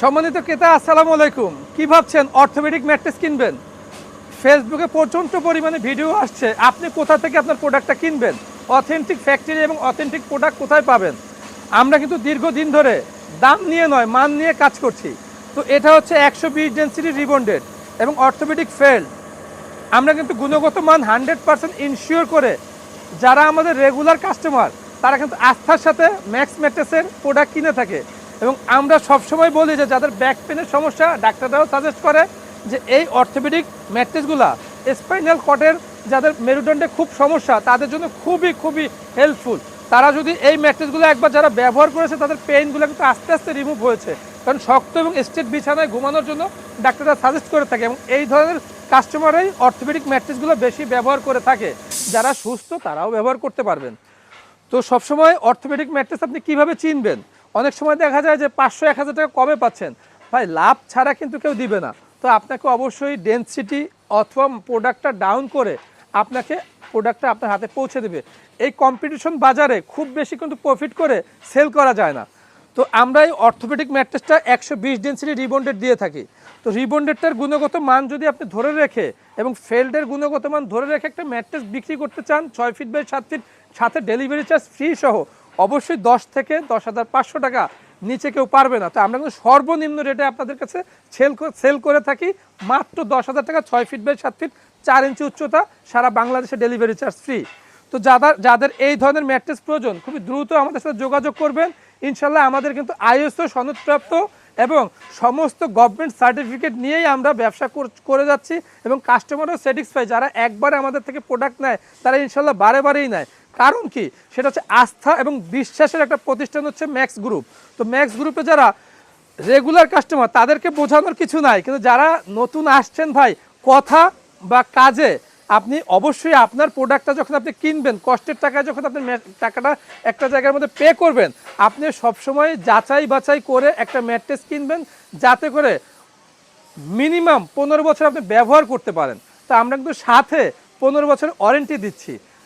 সম্মানিত ক্রেতা, আসসালামু আলাইকুম। কি ভাবছেন? অর্থোপেডিক ম্যাট্রেস কিনবেন? ফেসবুকে প্রচণ্ড পরিমাণে ভিডিও আসছে। আপনি কোথা থেকে আপনার প্রোডাক্টটা কিনবেন? অথেন্টিক ফ্যাক্টরি এবং অথেন্টিক প্রোডাক্ট কোথায় পাবেন? আমরা কিন্তু দীর্ঘদিন ধরে দাম নিয়ে নয়, মান নিয়ে কাজ করছি। তো এটা হচ্ছে একশো বিশ ডেন্সিটি রিবন্ডেড এবং অর্থোপেডিক ফেল্ড আমরা কিন্তু গুণগত মান হান্ড্রেড পার্সেন্ট ইনশিওর করে যারা আমাদের রেগুলার কাস্টমার, তারা কিন্তু আস্থার সাথে ম্যাক্স ম্যাট্রেসের প্রোডাক্ট কিনে থাকে। এবং আমরা সবসময় বলি যে যাদের ব্যাক পেনের সমস্যা, ডাক্তাররাও সাজেস্ট করে যে এই অর্থোপেডিক ম্যাট্রেসগুলা স্পাইনাল কটের যাদের মেরুদণ্ডে খুব সমস্যা, তাদের জন্য খুবই খুবই হেল্পফুল তারা যদি এই ম্যাট্রেসগুলো একবার যারা ব্যবহার করেছে, তাদের পেইনগুলো কিন্তু আস্তে আস্তে রিমুভ হয়েছে। কারণ শক্ত এবং স্টেট বিছানায় ঘুমানোর জন্য ডাক্তাররা সাজেস্ট করে থাকে এবং এই ধরনের কাস্টমারই অর্থোপেডিক ম্যাট্রেসগুলো বেশি ব্যবহার করে থাকে। যারা সুস্থ, তারাও ব্যবহার করতে পারবেন। তো সবসময় অর্থোপেডিক ম্যাট্রেস আপনি কীভাবে চিনবেন? অনেক সময় দেখা যায় যে পাঁচশো, এক হাজার টাকা কমে পাচ্ছেন? ভাই, লাভ ছাড়া কিন্তু কেউ দিবে না। তো আপনাকে অবশ্যই ডেন্সিটি অথবা প্রোডাক্টটা ডাউন করে আপনাকে প্রোডাক্টটা আপনার হাতে পৌঁছে দেবে। এই কম্পিটিশন বাজারে খুব বেশি কিন্তু প্রফিট করে সেল করা যায় না। তো আমরা এই অর্থোপেডিক ম্যাট্রেসটা একশো বিশ ডেন্সিটি রিবন্ডেড দিয়ে থাকি। তো রিবন্ডেডটার গুণগত মান যদি আপনি ধরে রেখে এবং ফেল্ডের গুণগত মান ধরে রেখে একটা ম্যাট্রেস বিক্রি করতে চান, ছয় ফিট বাই সাত ফিট সাথে ডেলিভারি চার্জ ফ্রি সহ অবশ্যই দশ থেকে দশ হাজার পাঁচশো টাকা নিচে কেউ পারবে না। তো আমরা কিন্তু সর্বনিম্ন রেটে আপনাদের কাছে সেল সেল করে থাকি। মাত্র দশ হাজার টাকা, ছয় ফিট বাই সাত ফিট চার ইঞ্চি উচ্চতা, সারা বাংলাদেশে ডেলিভারি চার্জ ফ্রি তো যাদের যাদের এই ধরনের ম্যাট্রেস প্রয়োজন, খুবই দ্রুত আমাদের সাথে যোগাযোগ করবেন। ইনশাল্লাহ আমাদের কিন্তু আইএসও সনদপ্রাপ্ত এবং সমস্ত গভর্নমেন্ট সার্টিফিকেট নিয়েই আমরা ব্যবসা কর- যাচ্ছি এবং কাস্টমারও স্যাটিসফাই যারা একবার আমাদের থেকে প্রোডাক্ট নেয়, তারা ইনশাল্লাহ বারে বারেই নেয়। কারণ কি? সেটা হচ্ছে আস্থা এবং বিশ্বাসের একটা প্রতিষ্ঠান হচ্ছে ম্যাক্স গ্রুপ তো ম্যাক্স গ্রুপে যারা রেগুলার কাস্টমার তাদেরকে বোঝানোর কিছু নাই। কিন্তু যারা নতুন আসছেন ভাই, কথা বা কাজে, আপনি অবশ্যই আপনার প্রোডাক্টটা যখন আপনি কিনবেন, কষ্টের টাকায় যখন আপনি টাকাটা একটা জায়গার মধ্যে পে করবেন, আপনি সবসময় যাচাই বাছাই করে একটা ম্যাট্রেস কিনবেন, যাতে করে মিনিমাম পনেরো বছর আপনি ব্যবহার করতে পারেন। তা আমরা কিন্তু সাথে পনেরো বছর ওয়ারেন্টি দিচ্ছি।